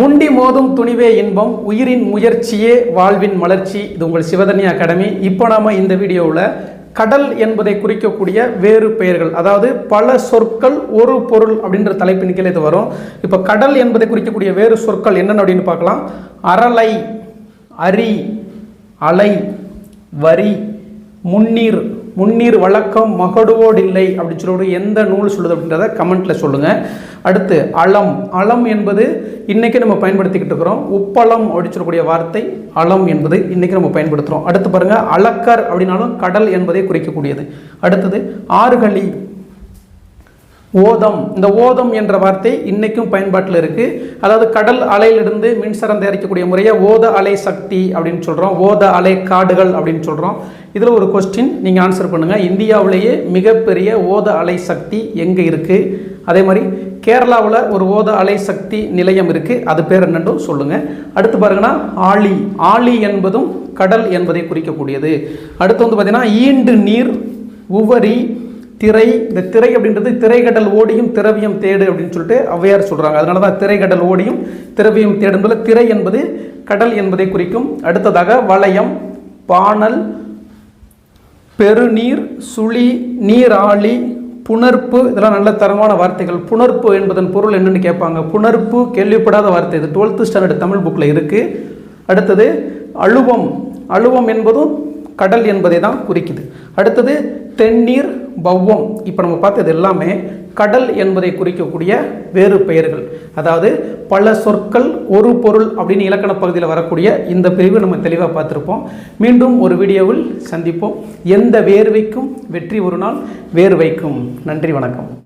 முண்டி மோதும் துணிவே இன்பம் உயிரின் முயற்சியே வாழ்வின் மலர்ச்சி. இது உங்கள் சிவதனி அகாடமி. இப்போ நாம் இந்த வீடியோவில் கடல் என்பதை குறிக்கக்கூடிய வேறு பெயர்கள் அதாவது பல சொற்கள் ஒரு பொருள் அப்படின்ற தலைப்பின் கீழே இது வரும். இப்போ கடல் என்பதை குறிக்கக்கூடிய வேறு சொற்கள் என்னென்ன அப்படின்னு பார்க்கலாம். அரலை அரி அலை வரி முன்னீர் முன்னீர் வழக்கம் மகடுவோடில்லை அப்படின்னு சொல்லி எந்த நூல் சொல்லுது அப்படின்றத கமெண்ட்டில் சொல்லுங்கள் அடுத்து அளம் அளம் என்பது இன்றைக்கி நம்ம பயன்படுத்திக்கிட்டு இருக்கிறோம். உப்பளம் அப்படின்னு சொல்லக்கூடிய வார்த்தை அளம் என்பது இன்றைக்கி நம்ம பயன்படுத்துகிறோம் அடுத்து பாருங்கள் அளக்கர் அப்படின்னாலும் கடல் என்பதை குறிக்கக்கூடியது. அடுத்தது ஆறுகளி. ஓதம். இந்த ஓதம் என்ற வார்த்தை இன்றைக்கும் பயன்பாட்டில் இருக்குது அதாவது கடல் அலையிலிருந்து மின்சாரம் தயாரிக்கக்கூடிய முறையை ஓத அலை சக்தி அப்படின்னு சொல்கிறோம் ஓத அலை காடுகள் அப்படின்னு சொல்கிறோம் இதில் ஒரு கொஸ்டின் நீங்கள் ஆன்சர் பண்ணுங்கள் இந்தியாவிலேயே மிகப்பெரிய ஓத அலை சக்தி எங்கே இருக்குது அதே மாதிரி கேரளாவில் ஒரு ஓத அலை சக்தி நிலையம் இருக்குது அது பேர் என்னன்னு சொல்லுங்கள் அடுத்து பாருங்கன்னா ஆழி. ஆழி என்பதும் கடல் என்பதை குறிக்கக்கூடியது. அடுத்து வந்து பார்த்திங்கன்னா ஈண்டு நீர் உவரி திரை இந்த திரை அப்படின்றது திரைக்கடல் ஓடியும் திரவியம் தேடு அப்படின்னு சொல்லிட்டு ஔவையார் சொல்கிறாங்க அதனால தான் திரைக்கடல் ஓடியும் திரவியம் தேடு திரை என்பது கடல் என்பதை குறிக்கும். அடுத்ததாக வளையம் பானல் பெருநீர் சுழி நீராளி புணர்ப்பு இதெல்லாம் நல்ல தரமான வார்த்தைகள். புணர்ப்பு என்பதன் பொருள் என்னென்னு கேட்பாங்க. புணர்ப்பு கேள்விப்படாத வார்த்தை. இது டுவெல்த்து ஸ்டாண்டர்ட் தமிழ் புக்கில் இருக்குது அடுத்தது அழுவம். அழுவம் என்பதும் கடல் என்பதை தான் குறிக்குது. அடுத்தது தென்னீர் பவ்வம் இப்போ நம்ம பார்த்தது எல்லாமே கடல் என்பதை குறிக்கக்கூடிய வேறு பெயர்கள். அதாவது பல சொற்கள் ஒரு பொருள் அப்படின்னு இலக்கண பகுதியில் வரக்கூடிய இந்த பிரிவு நம்ம தெளிவாக பார்த்துருப்போம். மீண்டும் ஒரு வீடியோவில் சந்திப்போம். எந்த வேர்வைக்கும் வெற்றி ஒரு நாள் வேர்வைக்கும். நன்றி வணக்கம்.